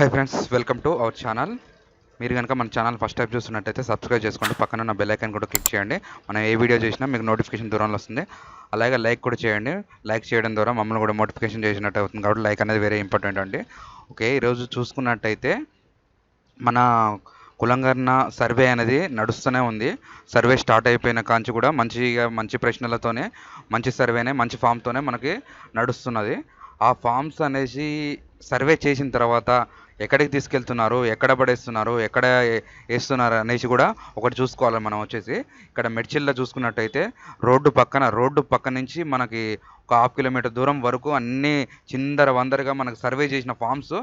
Hi friends welcome to our channel మీరు కనుక మన ఛానల్ ఫస్ట్ టైం చూస్తున్నట్టయితే సబ్స్క్రైబ్ చేసుకోండి. పక్కన ఉన్న బెల్ ఐకాన్ కూడా క్లిక్ చేయండి. మనం ఏ వీడియో చేసినా మీకు నోటిఫికేషన్ దూరంలో వస్తుంది. అలాగే లైక్ కూడా చేయండి. లైక్ చేయడం ద్వారా మమ్మల్ని కూడా మోటిఫికేషన్ చేసినట్టు అవుతుంది. కాబట్టి లైక్ అనేది వేరే ఇంపార్టెంట్ అండి. ఓకే ఈరోజు చూసుకున్నట్టయితే మన కులంగర్ణ సర్వే అనేది నడుస్తూనే ఉంది. సర్వే స్టార్ట్ అయిపోయిన కాంచి కూడా మంచిగా మంచి ప్రశ్నలతోనే మంచి సర్వేనే మంచి ఫామ్తోనే మనకి నడుస్తున్నది. ఆ ఫామ్స్ అనేసి సర్వే చేసిన తర్వాత ఎక్కడికి తీసుకెళ్తున్నారు? ఎక్కడ పడేస్తున్నారు? ఎక్కడ వేస్తున్నారు అనేసి కూడా ఒకటి చూసుకోవాలి మనం వచ్చేసి. ఇక్కడ మెడ్చిల్లో చూసుకున్నట్టయితే రోడ్డు పక్కన రోడ్డు పక్క నుంచి మనకి ఒక హాఫ్ కిలోమీటర్ దూరం వరకు అన్నీ చిందర వందరగా మనకు సర్వే చేసిన ఫామ్స్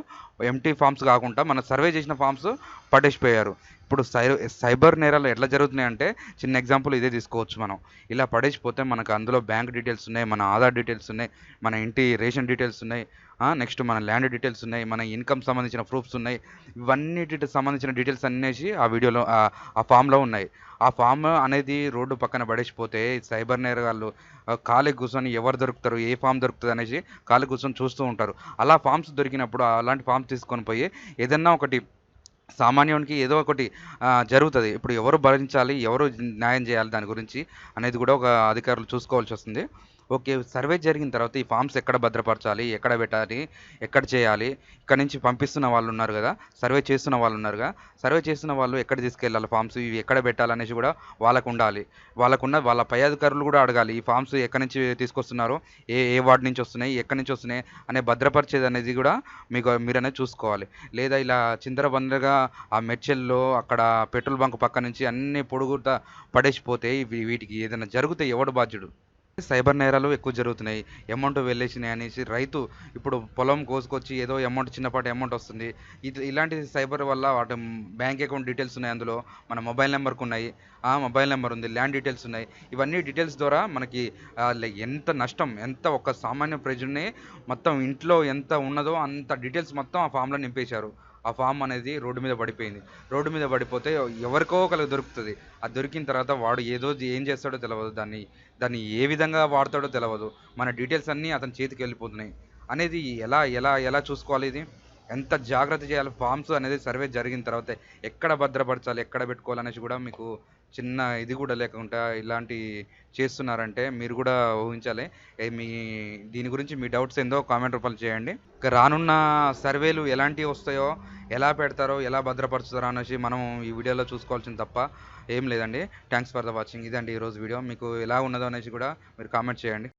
ఎంటీ ఫామ్స్ కాకుండా మనకు సర్వే చేసిన ఫామ్స్ పడేసిపోయారు. ఇప్పుడు సై సైబర్ నేరాలు ఎట్లా జరుగుతున్నాయి అంటే చిన్న ఎగ్జాంపుల్ ఇదే తీసుకోవచ్చు మనం. ఇలా పడేసిపోతే మనకు అందులో బ్యాంక్ డీటెయిల్స్ ఉన్నాయి మన ఆధార్ డీటెయిల్స్ ఉన్నాయి మన ఇంటి రేషన్ డీటెయిల్స్ ఉన్నాయి నెక్స్ట్ మన ల్యాండ్ డీటెయిల్స్ ఉన్నాయి మన ఇన్కమ్ సంబంధించిన ప్రూఫ్స్ ఉన్నాయి. ఇవన్నిటికి సంబంధించిన డీటెయిల్స్ అనేసి ఆ వీడియోలో ఆ- ఫామ్లో ఉన్నాయి. ఆ ఫామ్ అనేది రోడ్డు పక్కన పడేసిపోతే సైబర్ నేరగాళ్ళు ఖాళీ కూర్చొని ఎవరు దొరుకుతారు ఏ ఫామ్ దొరుకుతుంది అనేసి ఖాళీ కూర్చొని చూస్తూ ఉంటారు. అలా ఫామ్స్ దొరికినప్పుడు అలాంటి ఫామ్స్ తీసుకొని పోయి ఏదన్నా ఒకటి సామాన్యునికి ఏదో ఒకటి జరుగుతుంది. ఇప్పుడు ఎవరు భరించాలి ఎవరు న్యాయం చేయాలి దాని గురించి అనేది కూడా ఒక అధికారులు చూసుకోవాల్సి వస్తుంది. ఓకే సర్వే జరిగిన తర్వాత ఈ ఫామ్స్ ఎక్కడ భద్రపరచాలి ఎక్కడ పెట్టాలి ఎక్కడ చేయాలి ఇక్కడ నుంచి పంపిస్తున్న వాళ్ళు ఉన్నారు కదా సర్వే చేస్తున్న వాళ్ళు ఉన్నారుగా సర్వే చేస్తున్న వాళ్ళు ఎక్కడ తీసుకెళ్ళాలి ఫామ్స్ ఇవి ఎక్కడ పెట్టాలనేసి కూడా వాళ్ళకు ఉండాలి. వాళ్ళకున్న వాళ్ళ పై అధికారులు కూడా అడగాలి ఈ ఫామ్స్ ఎక్కడి నుంచి తీసుకొస్తున్నారు ఏ ఏ వార్డు నుంచి వస్తున్నాయి ఎక్కడి నుంచి వస్తున్నాయి అనే భద్రపరిచేది అనేది కూడా మీకు మీరనే చూసుకోవాలి. లేదా ఇలా చిందరబందరగా ఆ మెడ్చెల్లో అక్కడ పెట్రోల్ బంక్ పక్క నుంచి అన్ని పొడుగుతా పడేసిపోతే వీటికి ఏదైనా జరిగితే ఎవడు బాధ్యుడు? సైబర్ నేరాలు ఎక్కువ జరుగుతున్నాయి. అమౌంట్ వెళ్ళేసినాయి అనేసి రైతు ఇప్పుడు పొలం కోసుకొచ్చి ఏదో అమౌంట్ చిన్నపాటి అమౌంట్ వస్తుంది. ఇది ఇలాంటి సైబర్ వల్ల వాటి బ్యాంక్ అకౌంట్ డీటెయిల్స్ ఉన్నాయి అందులో. మన మొబైల్ నెంబర్కి ఉన్నాయి. ఆ మొబైల్ నెంబర్ ఉంది ల్యాండ్ డీటెయిల్స్ ఉన్నాయి. ఇవన్నీ డీటెయిల్స్ ద్వారా మనకి ఎంత నష్టం ఎంత ఒక సామాన్య ప్రజల్ని మొత్తం ఇంట్లో ఎంత ఉన్నదో అంత డీటెయిల్స్ మొత్తం ఆ ఫామ్లో నింపేశారు. ఆ ఫామ్ అనేది రోడ్డు మీద పడిపోయింది. రోడ్డు మీద పడిపోతే ఎవరికో ఒకరికి దొరుకుతుంది. ఆ దొరికిన తర్వాత వాడు ఏదో ఏం చేస్తాడో తెలియదు దాన్ని దాన్ని ఏ విధంగా వాడతాడో తెలియదు మన డీటెయిల్స్ అన్నీ అతని చేతికి వెళ్ళిపోతున్నాయి. అనేది ఎలా ఎలా ఎలా చూసుకోవాలి ఇది? ఎంత జాగ్రత్త చేయాలి? ఫామ్స్ అనేది సర్వే జరిగిన తర్వాత ఎక్కడ భద్రపరచాలి ఎక్కడ పెట్టుకోవాలి అనేసి కూడా మీకు చిన్న ఇది కూడా లేకుండా ఇలాంటి చేస్తున్నారంటే మీరు కూడా ఊహించాలి. మీ దీని గురించి మీ డౌట్స్ ఏందో కామెంట్ రూపాయలు చేయండి. ఇక రానున్న సర్వేలు ఎలాంటివి వస్తాయో ఎలా పెడతారో ఎలా భద్రపరుస్తారో అనేసి మనం ఈ వీడియోలో చూసుకోవాల్సింది తప్ప ఏం లేదండి. థ్యాంక్స్ ఫర్ ద వాచింగ్ ఇదండి ఈరోజు వీడియో. మీకు ఎలా ఉన్నదో అనేసి కూడా మీరు కామెంట్ చేయండి.